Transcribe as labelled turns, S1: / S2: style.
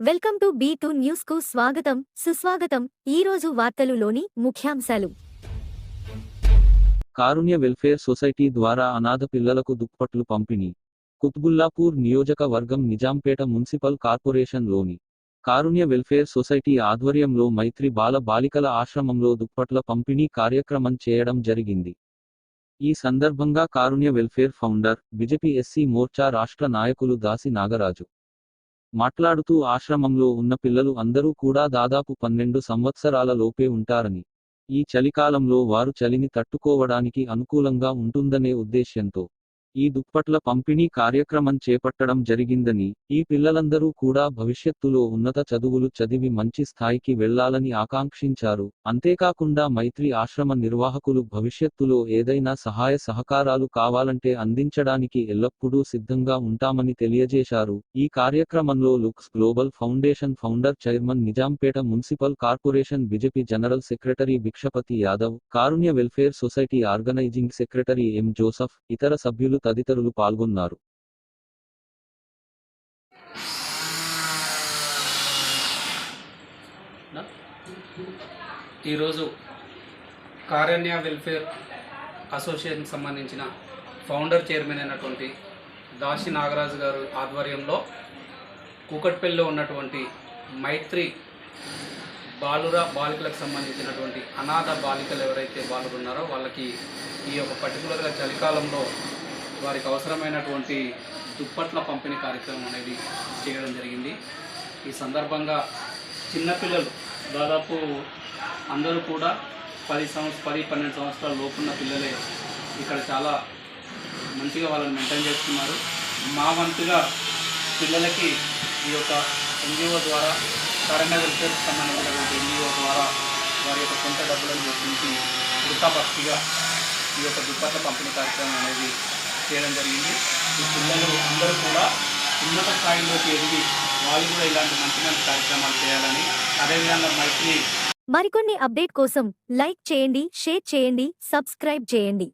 S1: Welcome to B two న్యూస్కు స్వాగతం సుస్వాగతం. ఈ రోజు వార్తలులోని ముఖ్యాంశాలు.
S2: కారుణ్య వెల్ఫేర్ సొసైటీ ద్వారా అనాథ పిల్లలకు దుప్పట్లు పంపిణీ. కుత్బుల్లాపూర్ నియోజకవర్గం నిజాంపేట మున్సిపల్ కార్పొరేషన్లోని కారుణ్య వెల్ఫేర్ సొసైటీ ఆధ్వర్యంలో మైత్రి బాల బాలికల ఆశ్రమంలో దుప్పట్ల పంపిణీ కార్యక్రమం చేయడం జరిగింది. ఈ సందర్భంగా Karunya welfare founder BJP SC Morcha రాష్ట్ర నాయకులు దాసి నాగరాజు. మాట్లాడుతూ ఆశ్రమంలో ఉన్న పిల్లలు అందరూ కూడా దాదాపు పన్నెండు సంవత్సరాల లోపే ఉంటారని. ఈ చలికాలంలో వారు చలిని తట్టుకోవడానికి అనుకూలంగా ఉంటుందనే ఉద్దేశ్యంతో. ఈ దుప్పట్ల పంపిణీ కార్యక్రమం చేపట్టడం జరిగిందని ఈ పిల్లలందరూ కూడా భవిష్యత్తులో ఉన్నత చదువులు చదివి మంచి స్థాయికి వెళ్ళాలని ఆకాంక్షించారు. అంతేకాకుండా మైత్రి ఆశ్రమ నిర్వాహకులు భవిష్యత్తులో ఏదైనా సహాయ సహకారాలు కావాలంటే అందించడానికి ఎల్లప్పుడూ సిద్ధంగా ఉంటామని తెలియజేశారు. ఈ కార్యక్రమంలో looks global foundation founder chairman Nizampet municipal corporation BJP general secretary Bhikshapathi Yadav Karunya welfare society organising secretary M Joseph ఇతర సభ్యులు తదితరులు పాల్గొన్నారు.
S3: ఈరోజు కారణ్య వెల్ఫేర్ అసోసియేషన్కి సంబంధించిన ఫౌండర్ చైర్మన్ అయినటువంటి దాసి నాగరాజు గారు ఆధ్వర్యంలో కూకట్పల్లిలో ఉన్నటువంటి మైత్రి బాలుర బాలికలకు సంబంధించినటువంటి అనాథ బాలికలు ఎవరైతే బాలురు ఉన్నారో వాళ్ళకి ఈ యొక్క పర్టికులర్గా చలికాలంలో వారికి అవసరమైనటువంటి దుప్పట్ల పంపిణీ కార్యక్రమం అనేది చేయడం జరిగింది. ఈ సందర్భంగా చిన్నపిల్లలు దాదాపు అందరూ కూడా పది సంవత్సరం పది పన్నెండు సంవత్సరాల లోపున్న పిల్లలే ఇక్కడ చాలా మంచిగా వాళ్ళని మెయింటైన్ చేస్తున్నారు. మా వంతుగా పిల్లలకి ఈ యొక్క ఎన్జిఓ ద్వారా కరెంట్ వెల్ఫేర్కి సంబంధించినటువంటి ఎన్జిఓ ద్వారా వారి యొక్క సొంత డబ్బులను గుర్తించి వృత్తాపక్షిగా ఈ యొక్క దుప్పట్ల పంపిణీ కార్యక్రమం అనేది చేయడం జరిగింది. ఈ పిల్లలు అందరూ కూడా ఉన్నత స్థాయిలోకి ఎదిగి వాళ్ళు కూడా ఇలాంటి మంచి మంచి కార్యక్రమాలు చేయాలని అదేవిధంగా మైత్రి
S1: మరికొన్ని అప్డేట్ కోసం లైక్ చేయండి షేర్ చేయండి సబ్స్క్రైబ్ చేయండి.